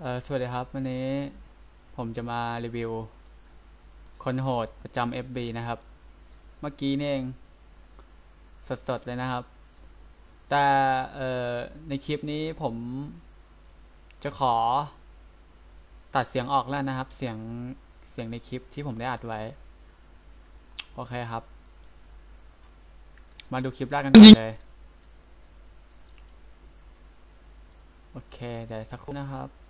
เออสวัสดีครับ วันนี้ผมจะมารีวิว คนโหดประจำ FB นะครับ เมื่อกี้นี่เอง สดๆ เลยนะครับ แต่เออในคลิปนี้ผมจะขอ ตัดเสียงออกแล้วนะครับ เสียงเสียงในคลิปที่ผมได้อัดไว้ โอเคครับ มาดูคลิปแรกกันก่อนเลย โอเคเดี๋ยวสักครู่นะครับ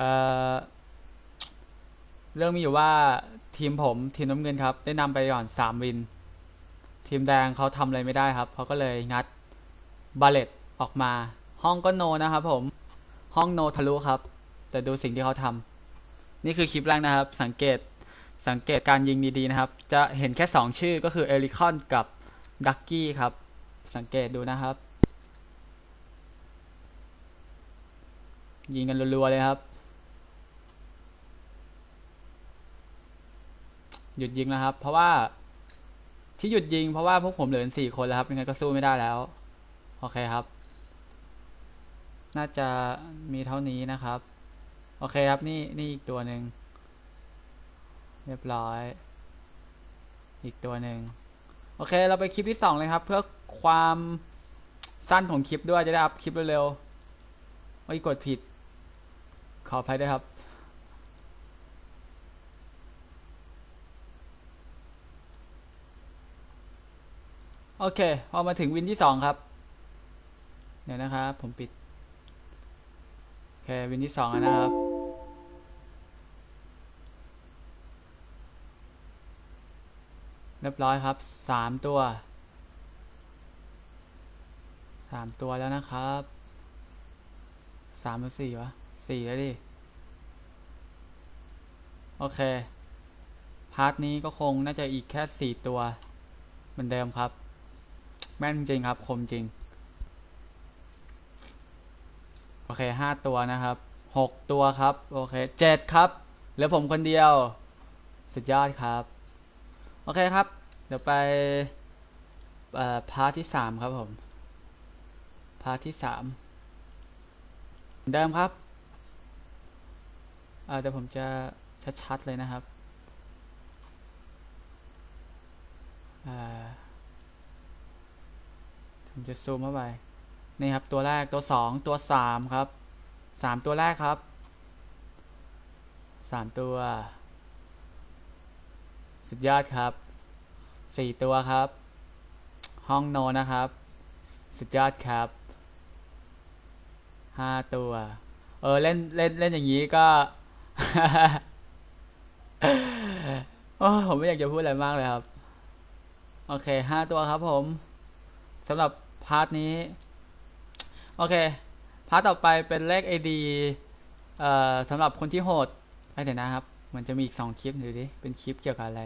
เอ่อเรื่องมีอยู่ว่าทีมผมทีมน้ำเงินครับ ได้นำไปก่อนสามวิน ทีมแดงเขาทำอะไรไม่ได้ครับเขาก็เลยงัดบาเลตออกมา ห้องก็โนนะครับผมห้องโนทะลุครับ แต่ดูสิ่งที่เขาทำนี่คือคลิปแรกนะครับ สังเกตสังเกตการยิงดีๆนะครับ จะเห็นแค่สองชื่อก็คือเอริคอนกับดักกี้ครับ สังเกตดูนะครับ ยิงกันรัวๆเลยครับ หยุดยิงแล้วครับ เพราะว่าที่หยุดยิงเพราะว่าพวกผมเหลือสี่คนแล้วครับยังไงก็สู้ไม่ได้แล้ว โอเคครับ น่าจะมีเท่านี้นะครับ โอเคครับนี่นี่อีกตัวหนึ่งเรียบร้อย อีกตัวหนึ่งโอเค เราไปคลิปที่สองเลยครับ เพื่อความสั้นของคลิปด้วยจะได้อัพคลิปเร็วๆโอ้ยกดผิด ขออภัยด้วยครับ โอเค พอมาถึงวินที่สองครับ เดี๋ยวนะครับ ผมปิด โอเค วินที่สองนะครับ เรียบร้อยครับสามตัวสามตัวแล้วนะครับสามหรือสี่วะสี่แล้วดิ โอเค พาร์ทนี้ก็คงน่าจะอีกแค่สี่ตัว เหมือนเดิมครับ แม่นจริงครับ คมจริง โอเคห้าตัวนะครับหกตัวครับ โอเคเจ็ดครับเหลือผมคนเดียว สุดยอดครับ โอเคครับ เดี๋ยวไปเอ่อพาร์ทที่สามครับผม พาร์ทที่สามเหมือนเดิมครับเอ่อเดี๋ยวผมจะชัดๆเลยนะครับเอ่อ ผมจะซูมเข้าไป นี่ครับตัวแรกตัวสองตัวสามครับสามตัวแรกครับสามตัว สุดยอดครับสี่ตัวครับ ห้องโนนะครับ สุดยอดครับห้าตัว เออเล่นเล่นเล่นอย่างนี้ก็โอ้ผมไม่อยากจะพูดอะไรมากเลยครับ โอเคห้าตัวครับผม สำหรับพาร์ทนี้ โอเค พาร์ทต่อไปเป็นเลข ID เอ่อสำหรับคนที่โหดไอเดี๋ยวนะครับ มันจะมีอีกสองคลิปดูดิ เป็นคลิปเกี่ยวกับอะไร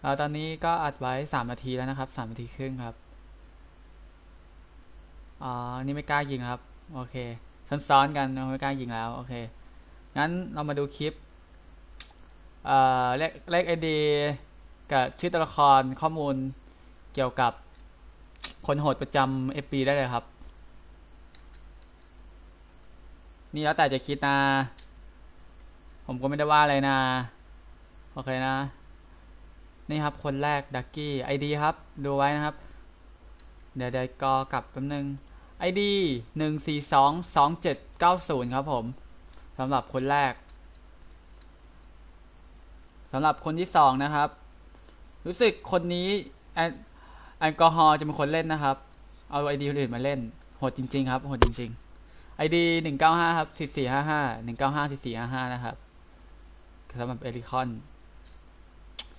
เอ่อตอนนี้ก็อัดไว้สามนาทีแล้วนะครับสามนาทีครึ่งครับ อ๋อ นี่ไม่กล้ายิงครับ โอเคซ้อนๆกันไม่กล้ายิงแล้ว โอเค งั้นเรามาดูคลิป เอ่อเลขเลขไอดีกับชื่อตัวละครข้อมูลเกี่ยวกับคนโหดประจำ FB ได้เลยครับ นี่แล้วแต่จะคิดนะ ผมก็ไม่ได้ว่าอะไรนะ โอเคนะ นี่ครับคนแรกดักกี้ไอดีครับ ดูไว้นะครับ เดี๋ยวเดี๋ยวกอกลับแป๊บนึง ID หนึ่งสี่สองสองเจ็ดเก้าศูนย์ครับผมสำหรับคนแรก สำหรับคนที่สองนะครับ รู้สึกคนนี้แอลแอลกอฮอล์จะเป็นคนเล่นนะครับ เอาไอดีคนอื่นมาเล่นโหดจริง ๆ ครับโหดจริงๆไอดีหนึ่งเก้าห้าครับสี่สี่ห้าห้าหนึ่งเก้าห้าสี่สี่ห้าห้านะครับสำหรับเอริคอน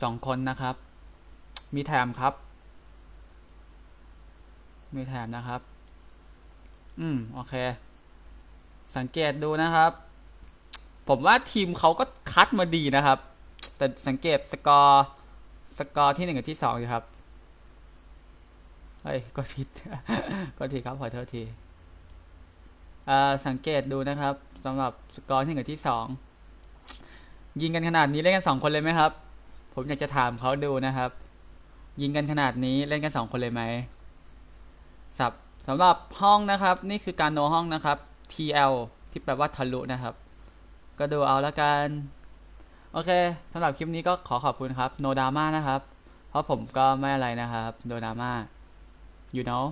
สองคนนะครับ มีแถมครับ มีแถมนะครับ อืม โอเค สังเกตดูนะครับ ผมว่าทีมเขาก็คัดมาดีนะครับ แต่สังเกตสกอร์สกอร์ที่หนึ่งกับที่สองอยู่ครับเฮ้ยก็ผิดก็ทีครับขอโทษทีอ่าสังเกตดูนะครับสำหรับสกอร์ที่หนึ่งกับที่สองยิงกันขนาดนี้เล่นกันสองคนเลยไหมครับ ผมอยากจะถามเขาดูนะครับ ยิงกันขนาดนี้เล่นกันสองคนเลยไหมสับสำหรับห้องนะครับ นี่คือการโนห้องนะครับ TL ที่แปลว่าทะลุนะครับ ก็ดูเอาละกัน โอเคสำหรับคลิปนี้ก็ขอขอบคุณครับ โนดาม่านะครับ เพราะผมก็ไม่อะไรนะครับ โนดาม่า you know